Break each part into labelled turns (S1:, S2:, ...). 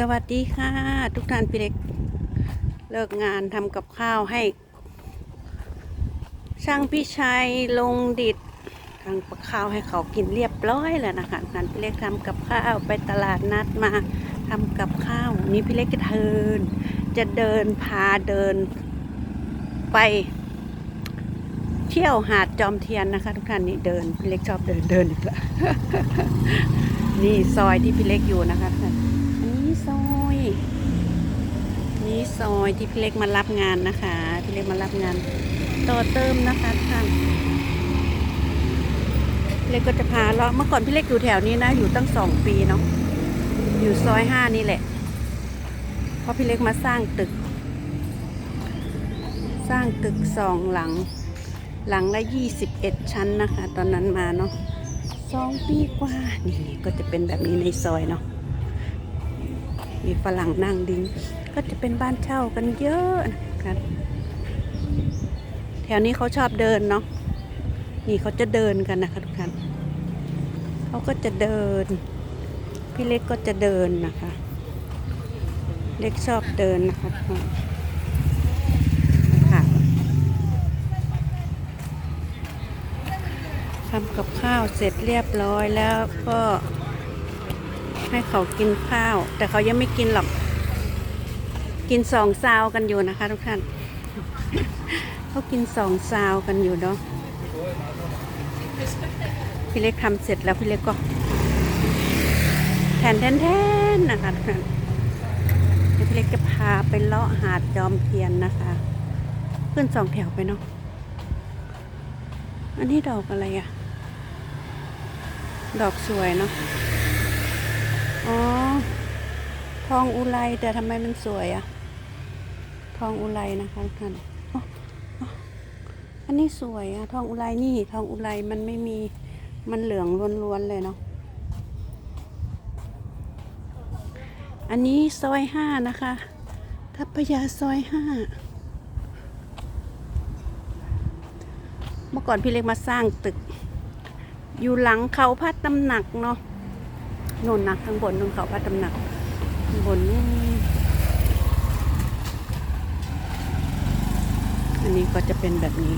S1: สวัสดีค่ะ ทุกท่านพี่เล็ก เลิกงานทำกับข้าวให้ ช่างพี่ชัยลงดิดทำกับข้าวให้เขากินเรียบร้อยแล้วนะคะงานพี่เล็กทำกับข้าวไปตลาดนัดมาทำกับข้าวนี่พี่เล็กจะเดิน จะเดินพาเดิน ไป เที่ยวหาดจอมเทียนนะคะ ทุกท่านนี่เดินพี่เล็กชอบเดินเดินอีกแล้วนี่ซอยที่พี่เล็กอยู่นะคะทุกท่านอันนี้ซอยนี่ ซอยที่พี่เล็กมารับงานนะคะ พี่เล็กมารับงานต่อเติมนะคะท่านพี่เล็กก็จะพาเลาเมื่อก่อนพี่เล็กอยู่แถวนี้นะ อยู่ตั้งสองปีเนาะอยู่ซอยห้านี่แหละเพราะพี่เล็กมาสร้างตึก สร้างตึกสองหลัง หลังละยี่สิบเอ็ดชั้นนะคะ ตอนนั้นมาเนาะสองปีกว่านี่ก็จะเป็นแบบนี้ในซอยเนาะ มีฝรั่งนั่งดิ้งก็จะเป็นบ้านเช่ากันเยอะนะคะแถวนี้เขาชอบเดินเนาะนี่เขาจะเดินกันนะคะทุกท่านเขาก็จะเดิน พี่เล็กก็จะเดินนะคะ เล็กชอบเดินนะคะค่ะทำกับข้าวเสร็จเรียบร้อยแล้วก็ ให้เขากินข้าว แต่เขายังไม่กินหรอก กินสองซาวกันอยู่นะคะ ทุกท่าน เขากินสองซาวกันอยู่เนาะพี่เล็กทำเสร็จแล้วพี่เล็กก็ แทนแทนแทนนะคะทุกท่านเดี๋ยวพี่เล็กจะพาไปเลาะหาดจอมเทียนนะคะ ขึ้นสองแถวไปเนาะอันนี้ดอกอะไรอะดอกสวยเนาะ อ๋อ ทองอุไรแต่ทำไมมันสวยอะทองอุไรนะคะท่านอันนี้สวยอะทองอุไรนี่ ทองอุไรมันไม่มีมันเหลืองล้วนๆเลยเนาะอันนี้ซอยห้านะคะทัพยาซอยห้าเมื่อก่อนพี่เล็กมาสร้างตึก อยู่หลังเขาพระตำหนักเนาะ นนนะข้างบนตรงเขาพระตำหนักข้างบนนู่นอันนี้ก็จะเป็นแบบนี้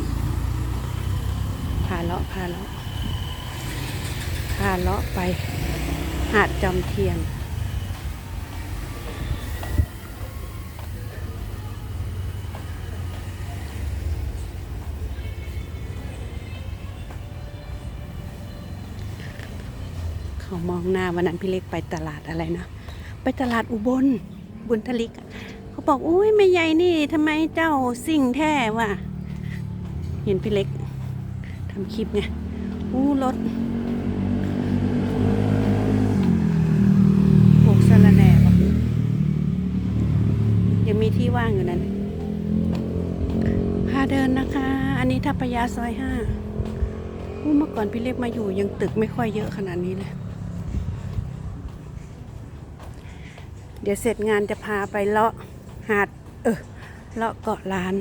S1: พาเลาะพาเลาะพาเลาะไปหาดจอมเทียน มองหน้าวันนั้นพี่เล็กไปตลาดอะไรนะ ไปตลาดอุบลบุญทลิก เขาบอกอุ้ยไม่ใหญ่นี่ทำไมเจ้าสิ่งแท้วะเห็นพี่เล็กทำคลิปไงอู้รถปลูกสะระแหน่บอกยังมีที่ว่างอยู่นั้นพาเดินนะคะ อันนี้ทัพพยาซอยห้าอู้เมื่อก่อนพี่เล็กมาอยู่ยังตึกไม่ค่อยเยอะขนาดนี้เลย ดี๋ยวเสร็จงานจะพาไปเลาะหาด เออเลาะเกาะล้าน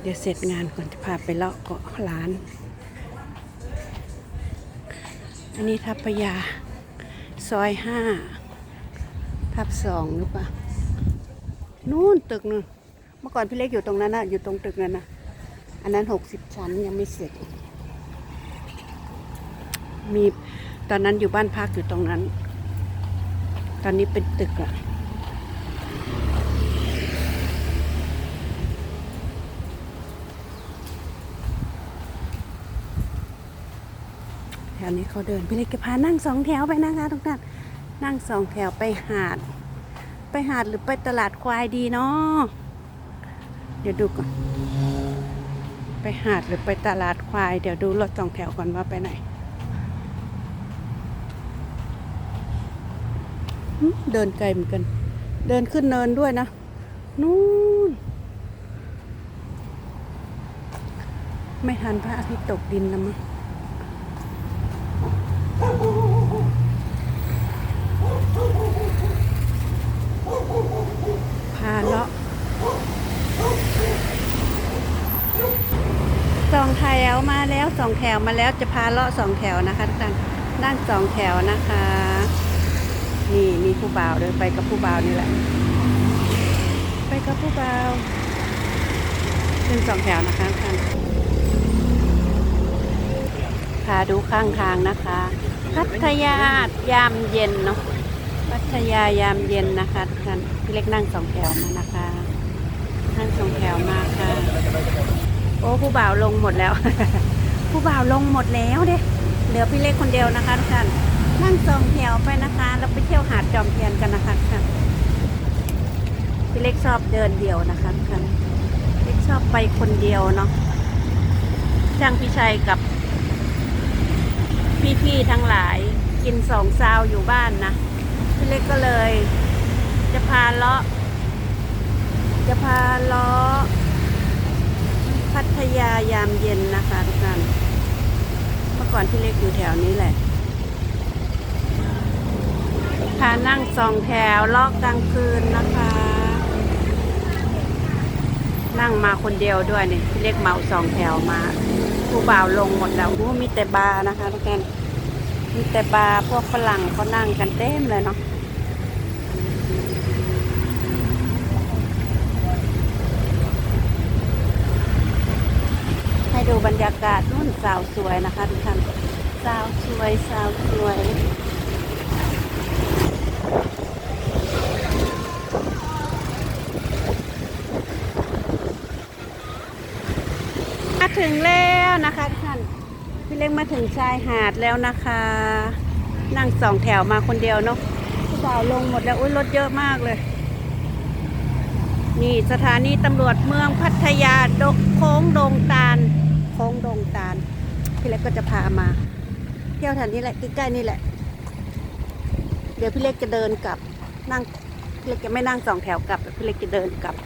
S1: เดี๋ยวเสร็จงานก่อนจะพาไปเลาะเกาะล้าน อันนี้ทัพยา ซอยห้าทับสองหรือเปล่า นู่นตึกนู่นเมื่อก่อนพี่เล็กอยู่ตรงนั้นนะอยู่ตรงตึกนั้นนะอันนั้นหกสิบชั้นยังไม่เสร็จ มีตอนนั้นอยู่บ้านพักอยู่ตรงนั้น ตอนนี้เป็นตึกอะแถวนี้เขาเดินพี่เล็กพานั่งสองแถวไปนะคะทุกท่านนั่งสองแถวไปหาด ไปหาดหรือไปตลาดควายดีเนาะเดี๋ยวดูก่อน ไปหาดหรือไปตลาดควาย เดี๋ยวดูรถสองแถวก่อนว่าไปไหน เดินไกลเหมือนกัน เดินขึ้นเนินด้วยนะ นู่น ไม่ทันพระอาทิตย์ตกดินแล้วมั้งพาเลาะสองแถวมาแล้วสองแถวมาแล้วจะพาเลาะสองแถวนะคะทุกท่านนั่งสองแถวนะคะ นี่มีผู้บ่าวเดินไปกับผู้บ่าวนี่แหละ ไปกับผู้บ่าวขึ้นสองแถวนะคะท่านพาดูข้างทางนะคะ พัทยายามเย็นเนาะพัทยายามเย็นนะคะทุกท่านพี่เล็กนั่งสองแถวมานะคะนั่งสองแถวมาค่ะโอ้ผู้บ่าวลงหมดแล้ว ผู้บ่าวลงหมดแล้วเด้เหลือพี่เล็กคนเดียวนะคะทุกท่าน นั่งสองแถวไปนะคะเราไปเที่ยวหาดจอมเทียนกันนะคะทุกท่านพี่เล็กชอบเดินเดี่ยวนะคะทุกท่านพี่เล็กชอบไปคนเดียวเนาะช่างพี่ชัยกับ พี่ๆทั้งหลายกินสองซาวอยู่บ้านนะพี่เล็กก็เลย จะพาเลาะจะพาเลาะพัทยายามเย็นนะคะทุกท่านเมื่อก่อนพี่เล็กอยู่แถวนี้แหละ พานั่งสองแถวลาะกลางคืนนะคะ นั่งมาคนเดียวด้วยเนี่ยพี่เล็กเมาสองแถวมา ผู้บ่าวลงหมดแล้วโอ้มีแต่บาร์นะคะทุกท่านมีแต่บาร์พวกฝรั่งเขานั่งกันเต็มเลยเนาะให้ดูบรรยากาศนู่นสาวสวยนะคะทุกท่านสาวสวยสาวสวย ถึงแล้วนะคะทุกท่านพี่เล็กมาถึงชายหาดแล้วนะคะ นั่งสองแถวมาคนเดียวเนาะผู้บ่าวลงหมดแล้วอุ้ยรถเยอะมากเลย นี่สถานีตำรวจเมืองพัทยาดกโค้งดงตาลโค้งดงตาลพี่เล็กก็จะพามา เที่ยวแถวนี้แหละใกล้ๆนี่แหละ เดี๋ยวพี่เล็กจะเดินกลับนั่งพี่เล็กจะไม่นั่งสองแถวกลับพี่เล็กจะเดินกลับ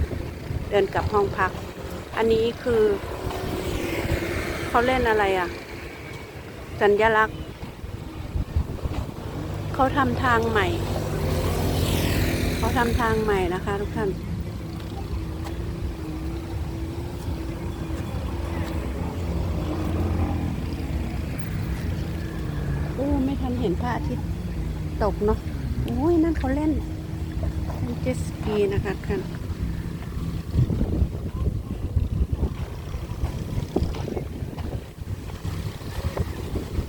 S1: เดินกลับห้องพัก อันนี้คือ เขาเล่นอะไรอะ สัญลักษณ์ เขาทำทางใหม่ เขาทำทางใหม่นะคะ ทุกท่านโอ้ไม่ทันเห็นพระอาทิตย์ตกเนาะโอ้ยนั่นเขาเล่นเจสกีนะคะท่าน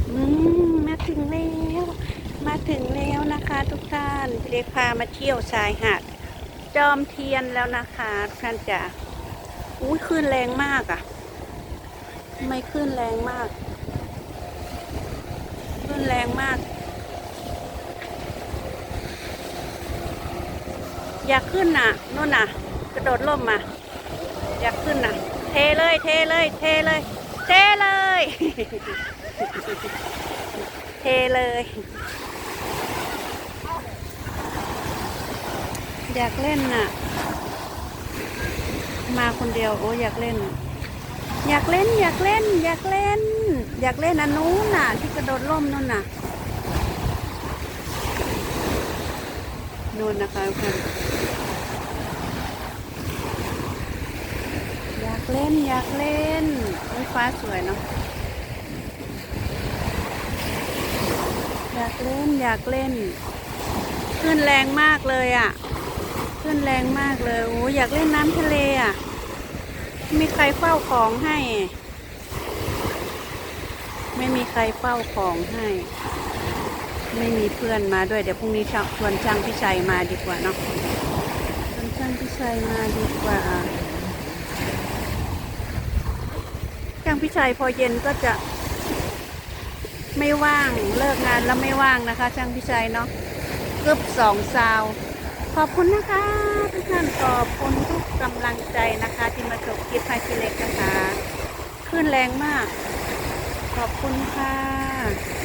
S1: อืมมาถึงแล้ว มาถึงแล้วนะคะทุกท่านพี่เล็กพามาเที่ยวชายหาดจอมเทียนแล้วนะคะทุกท่านจ๋าอุ้ยคลื่นแรงมากอะ่ะไม่คลื่นแรงมากคลื่นแรงมาก อยากขึ้นน่ะนู่นน่ะ กระโดดร่มมา อยากขึ้นน่ะ เทเลย เทเลย เทเลย เทเลย เทเลย อยากเล่นน่ะ มาคนเดียวโอ้อยากเล่น อยากเล่น อยากเล่น อยากเล่น อยากเล่นอันนู้นน่ะ ที่กระโดดร่มนู่นน่ะนู่นนะคะทุกคนอยากเล่นอยากเล่นโอ้ยฟ้าสวยเนาะอยากเล่นอยากเล่น ขึ้นแรงมากเลยอะ ขึ้นแรงมากเลยโอ้ยอยากเล่นน้ำทะเลอะ มีใครเฝ้าของให้ ไม่มีใครเฝ้าของให้ ไม่มีเพื่อนมาด้วย เดี๋ยวพรุ่งนี้ชวนช่างพี่ชัยมาดีกว่าเนาะชวนช่างพี่ชัยมาดีกว่าช่างพี่ชัยพอเย็นก็จะไม่ว่างเลิกงานแล้วไม่ว่างนะคะ ช่างพี่ชัยเนาะกือบสองซาว ขอบคุณนะคะ ทุกท่านขอบคุณทุกกำลังใจนะคะ ที่มาชมคลิปให้พี่เล็กนะคะขึ้นแรงมาก ขอบคุณค่ะ